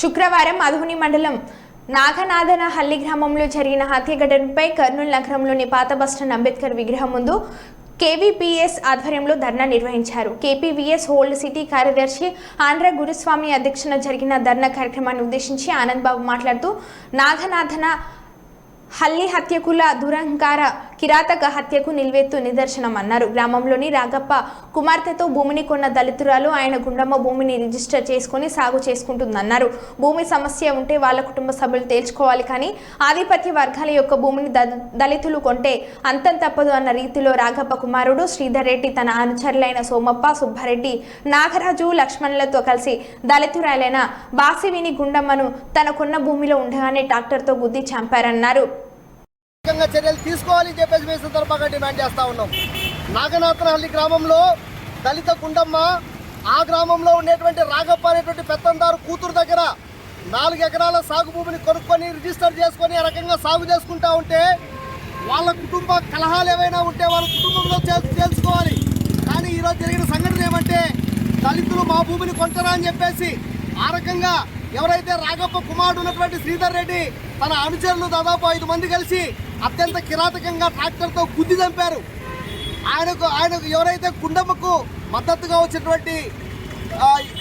శుక్రవారం అధుని మండలం నాగనాథన హల్లి గ్రామంలో జరిగిన హత్య ఘటనపై కర్నూలు నగరంలోని పాత బస్టాండ్ అంబేద్కర్ విగ్రహం ముందు కేవీపీఎస్ ఆధ్వర్యంలో ధర్నా నిర్వహించారు. కేపీవీఎస్ హోల్డ్ సిటీ కార్యదర్శి ఆంధ్ర గురుస్వామి అధ్యక్షన జరిగిన ధర్నా కార్యక్రమాన్ని ఉద్దేశించి ఆనంద్ బాబు మాట్లాడుతూ నాగనాథన హల్లి హత్యకుల దురంకార కిరాతక హత్యకు నిల్వెత్తు నిదర్శనం అన్నారు గ్రామంలోని రాగప్ప కుమార్తెతో భూమిని కొన్న దళితురాలు ఆయన గుండమ్మ భూమిని రిజిస్టర్ చేసుకుని సాగు చేసుకుంటుందన్నారు. భూమి సమస్య ఉంటే వాళ్ళ కుటుంబ సభ్యులు తేల్చుకోవాలి కానీ ఆధిపత్య వర్గాల యొక్క భూమిని దళితులు కొంటే అంతం తప్పదు అన్న రీతిలో రాఘప్ప కుమారుడు శ్రీధర్ రెడ్డి తన అనుచరులైన సోమప్ప సుబ్బారెడ్డి నాగరాజు లక్ష్మణులతో కలిసి దళితురాలైన బాసివిని గుండమ్మను తనకున్న భూమిలో ఉండగానే ట్రాక్టర్తో గుద్ది చంపారన్నారు. చర్యలు తీసుకోవాలని చెప్పేసి మేము సందర్భంగా డిమాండ్ చేస్తా ఉన్నాం. నాగనాథనహల్లి గ్రామంలో దళిత గుండమ్మ ఆ గ్రామంలో ఉండేటువంటి రాగప్ప అనేటువంటి పెత్తందారు కూతురు దగ్గర నాలుగు ఎకరాల సాగు భూమిని కొనుక్కొని రిజిస్టర్ చేసుకొని ఆ రకంగా సాగు చేసుకుంటా ఉంటే వాళ్ళ కుటుంబ కలహాలు ఏవైనా ఉంటే వాళ్ళ కుటుంబంలో తెలుసుకోవాలి కానీ ఈరోజు జరిగిన సంఘటన ఏమంటే దళితులు మా భూమిని కొంటారా అని చెప్పేసి ఆ రకంగా ఎవరైతే రాఘప్ప కుమారుడు ఉన్నటువంటి శ్రీధర్ రెడ్డి తన అనుచరులు దాదాపు ఐదు మంది కలిసి అత్యంత కిరాతకంగా ట్రాక్టర్తో గుద్ది చంపారు. ఆయనకు ఆయనకు ఎవరైతే కుండమ్మకు మద్దతుగా వచ్చినటువంటి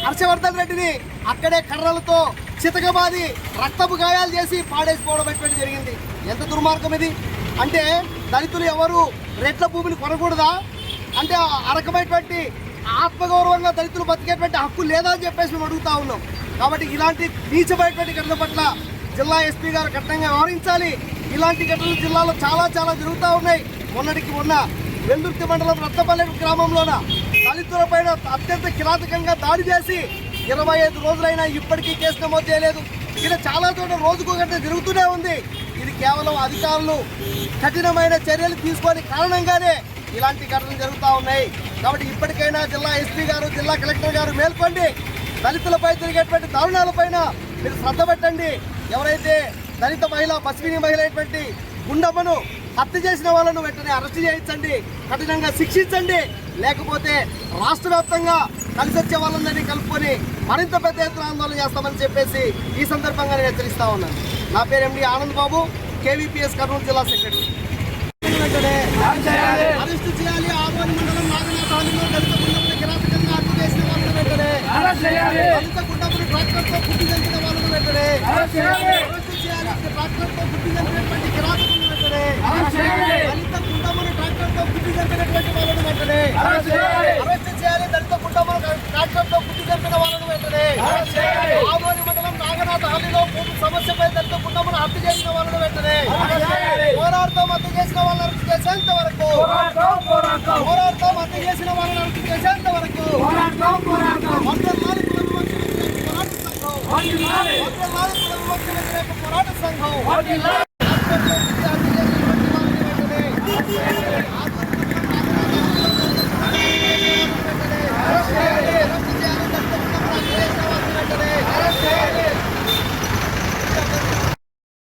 హర్షవర్ధన్ రెడ్డిని అక్కడే కర్రలతో చితకబాది రక్తపు గాయాలు చేసి పాడేసిపోవడం అటువంటి జరిగింది. ఎంత దుర్మార్గం ఇది? అంటే దళితులు ఎవరు రెట్ల భూమిని కొనకూడదా? అంటే ఆ రకమైనటువంటి ఆత్మగౌరవంగా దళితులు బతికేటువంటి హక్కు లేదా అని చెప్పేసి మేము అడుగుతా ఉన్నాం. కాబట్టి ఇలాంటి నీచమైనటువంటి ఘటన పట్ల జిల్లా ఎస్పీ గారు కఠినంగా వ్యవహరించాలి. ఇలాంటి ఘటనలు జిల్లాలో చాలా చాలా జరుగుతూ ఉన్నాయి. మొన్నటికి ఉన్న వెల్దుర్తి మండలం రత్నపల్లె గ్రామంలోన దళితుల పైన అత్యంత కిరాతకంగా దాడి చేసి ఇరవై ఐదు రోజులైనా ఇప్పటికీ కేసు నమోదు చేయలేదు. ఇక్కడ చాలా చోట్ల రోజుకు గంట జరుగుతూనే ఉంది. ఇది కేవలం అధికారులు కఠినమైన చర్యలు తీసుకొని కారణంగానే ఇలాంటి ఘటనలు జరుగుతూ ఉన్నాయి. కాబట్టి ఇప్పటికైనా జిల్లా ఎస్పీ గారు జిల్లా కలెక్టర్ గారు మేల్కొండి. దళితులపై జరిగేటువంటి దారుణాలపైన మీరు శ్రద్ధ పెట్టండి. ఎవరైతే దళిత మహిళ పసివిని మహిళ అయినటువంటి గుండమ్మను హత్య చేసిన వాళ్ళను వెంటనే అరెస్ట్ చేయించండి. కఠినంగా శిక్షించండి. లేకపోతే రాష్ట్ర వ్యాప్తంగా కలిసి వచ్చే వాళ్ళందరినీ కలుపుకొని మరింత పెద్ద ఎత్తున ఆందోళన చేస్తామని చెప్పేసి ఈ సందర్భంగా నేను హెచ్చరిస్తా ఉన్నాను. నా పేరు ఎండి ఆనంద్ బాబు కేవీపీఎస్ కర్నూలు జిల్లా సెక్రటరీ. వెంటనే అరెస్ట్ చేయాలి. ఆహ్వాన మండలం నాగనాథాలిలో గుండములు కిరాతకంగా హత్య చేసిన వాళ్ళను వెంటనే దళిత గుండములు ట్రాక్టర్తో గుడ్డి చంపిన వాళ్ళను వెంటనే అరెస్ట్ చేయాలి ట్రాక్టర్తో గుడ్డి చంపినటువంటి కిరాతకులను వెంటనే దళిత గుండములు ట్రాక్టర్తో గుడ్డి చంపినటువంటి వాళ్ళను వెంటనే అరెస్ట్ చేయాలి దళిత గుండములు ట్రాక్టర్తో గుడ్డి చంపిన వాళ్ళను వెంటనే ఆదోని మండలం నాగనాథ హల్లిలో భూమి సమస్యపై దళిత గుండమును హత్య చేసిన వాళ్ళను వెంటనే పోరాడతాం హత్య చేసిన వాళ్ళని అరెస్ట్ చేసేంత వరకు పోరాడతాం హత్య చేసిన వాళ్ళని అరెస్ట్ చేసేంత వరకు పోరాట సంఘం.